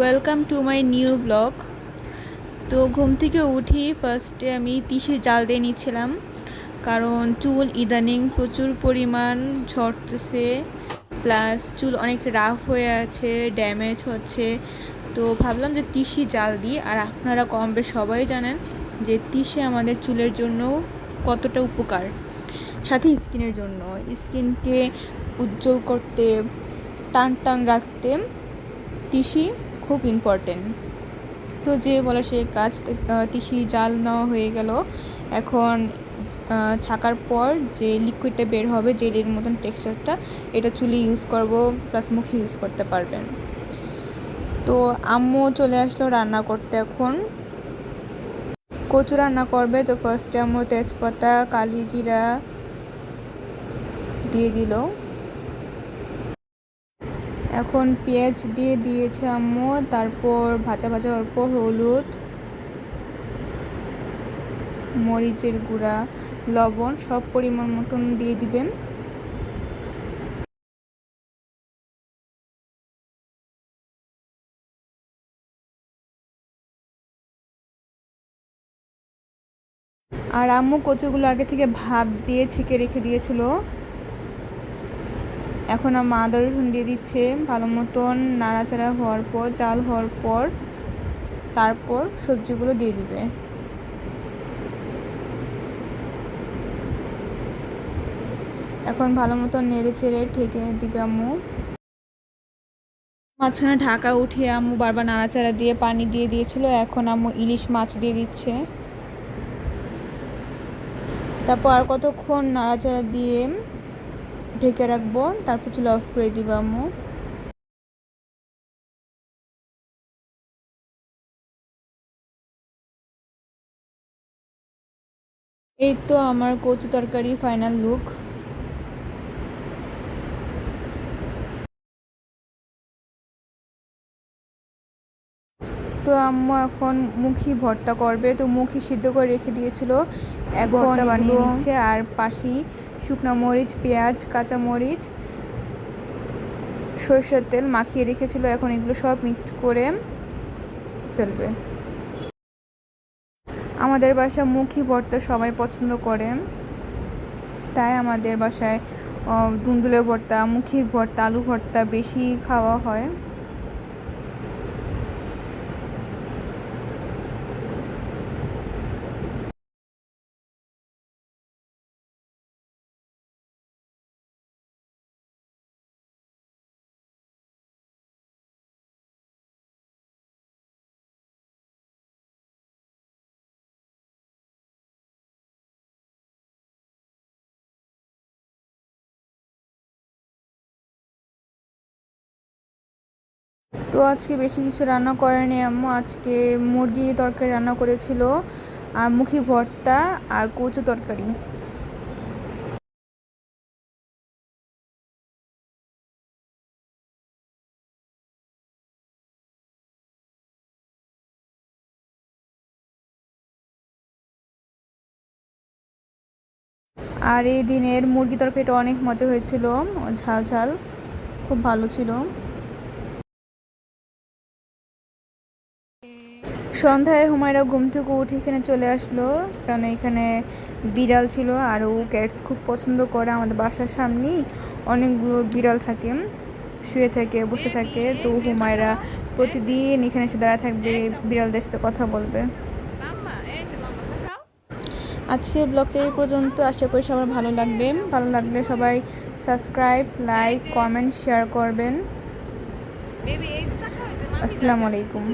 Welcome to my new blog তো ঘুম থেকে উঠি ফার্স্টে আমি তিসির জাল দিয়ে নিচ্ছিলাম। কারণ চুল ইদানিং প্রচুর পরিমাণ ঝরতেছে প্লাস চুল অনেক রাফ হয়ে আছে ড্যামেজ হচ্ছে। তো ভাবলাম যে তিসি জাল দিই, আর আপনারা কম বেশ সবাই জানেন যে তিসি আমাদের চুলের জন্য কতটা উপকার। সাথে স্কিনের জন্য, স্কিনকে উজ্জ্বল করতে টান টান রাখতে তিসি খুব ইম্পর্টেন্ট তো যে বলে সে কাজ তিসি জাল নেওয়া হয়ে গেল। এখন ছাকার পর যে লিকুইডটা বের হবে, জেলির মতন টেক্সচারটা এটা চুলে ইউজ করব প্লাস মুখে ইউজ করতে পারবেন। তো আম্মু চলে আসলো রান্না করতে এখন। কচু রান্না করবে, তো ফার্স্টে আম্মু তেজপাতা কালি জিরা দিয়ে দিল। এখন পেঁয়াজ দিয়ে দিয়েছে আম্মু, তারপর ভাজা ভাজা অল্প হলুদ, মরিচের গুঁড়া, লবণ, সব পরিমাণ মতন দিয়ে দিবেন। আর আম্মু কচুগুলো আগে থেকে ভাপ দিয়ে ছেঁকে রেখে দিয়েছিল। এখন আমার আদা রসুন দিয়ে দিচ্ছে। ভালো মতন নাড়াচাড়া হওয়ার পর চাল হওয়ার পর, তারপর সবজিগুলো দিয়ে দিবে। এখন ভালো মতন নেড়ে চেড়ে ঠেকে দিবে আম্মু। মাঝখানে ঢাকা উঠিয়ে আম্মু বারবার নাড়াচাড়া দিয়ে পানি দিয়ে দিয়েছিল। এখন আম্মু ইলিশ মাছ দিয়ে দিচ্ছে। তারপর আর কতক্ষণ নাড়াচাড়া দিয়ে ঢেকে রাখব, তারপর চুলা অফ করে দিব আম্মু। এই তো আমার কচু তরকারি ফাইনাল লুক তো আম্মু এখন মুখি ভর্তা করবে। তো মুখি সিদ্ধ করে রেখে দিয়েছিল। ভর্তা বানিয়ে নিচ্ছে। আর পাশি শুকনো মরিচ পেঁয়াজ কাঁচা মরিচ সরষের তেল মাখিয়ে রেখেছিল। এখন এগুলো সব মিক্সড করে ফেলবে। আমাদের বাসায় মুখি ভর্তা সবাই পছন্দ করে। তাই আমাদের বাসায় দুন্দুলের ভর্তা মুখির ভর্তা আলু ভর্তা বেশি খাওয়া হয়। তো আজকে বেশি কিছু রান্না করেনি আম্মু। আজকে মুরগি তরকারি রান্না করেছিল, আর মুখি ভর্তা আর কচু তরকারি। আর এই দিনের মুরগি তরকারিটা অনেক মজা হয়েছিল, ঝাল ঝাল, খুব ভালো ছিল। সন্ধ্যায় হুমায়রা ঘুম থেকে উঠে এখানে চলে আসলো। কারণ এখানে বিড়াল ছিল আর ও ক্যাটস খুব পছন্দ করে আমাদের বাসার সামনেই। অনেকগুলো বিড়াল থাকে শুয়ে থাকে বসে থাকে। তো হুমায়রা প্রতিদিন এখানে এসে দাঁড়া থাকবে বিড়ালদের সাথে কথা বলবে। আজকে ব্লগটা এই পর্যন্ত। আশা করি সবার ভালো লাগবে। ভালো লাগলে সবাই সাবস্ক্রাইব লাইক কমেন্ট শেয়ার করবেন। আসসালামু আলাইকুম।